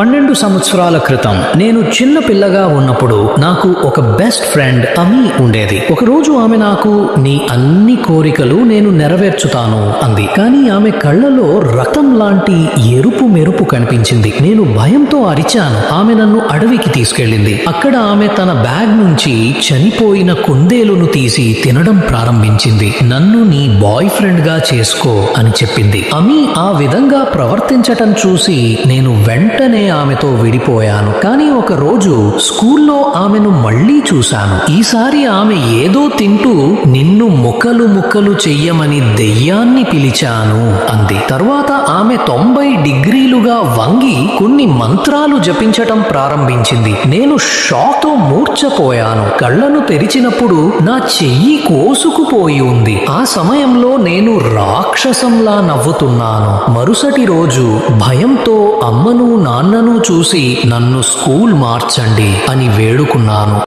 పన్నెండు సంవత్సరాల క్రితం నేను చిన్న పిల్లగా ఉన్నప్పుడు నాకు ఒక బెస్ట్ ఫ్రెండ్ అమీ ఉండేది. ఒకరోజు ఆమె నాకు నీ అన్ని కోరికలు నేను నెరవేర్చుతాను అంది. కానీ ఆమె కళ్ళలో రక్తం లాంటి ఎరుపు మెరుపు కనిపించింది. నేను భయంతో అరిచాను. ఆమె నన్ను అడవికి తీసుకెళ్ళింది. అక్కడ ఆమె తన బ్యాగ్ నుంచి చనిపోయిన కుందేలును తీసి తినడం ప్రారంభించింది. నన్ను నీ బాయ్ ఫ్రెండ్గా చేసుకో అని చెప్పింది. అమీ ఆ విధంగా ప్రవర్తించటం చూసి నేను వెంటనే ఆమెతో విడిపోయాను. కానీ ఒక రోజు స్కూల్లో ఆమెను మళ్ళీ చూశాను. ఈసారి ఆమె ఏదో తింటూ నిన్ను ముక్కలు ముక్కలు చెయ్యమని దెయ్యాన్ని పిలిచాను అంది. తర్వాత ఆమె తొంభై డిగ్రీలుగా వంగి కొన్ని మంత్రాలు జపించటం ప్రారంభించింది. నేను షాతో మూర్చపోయాను కళ్ళను తెరిచినప్పుడు నా చెయ్యి కోసుకుపోయి ఉంది. ఆ సమయంలో నేను రాక్షసంలా నవ్వుతున్నాను. మరుసటి రోజు భయంతో అమ్మను నాన్న నన్ను చూసి నన్ను స్కూల్ మార్చండి అని వేడుకున్నాను.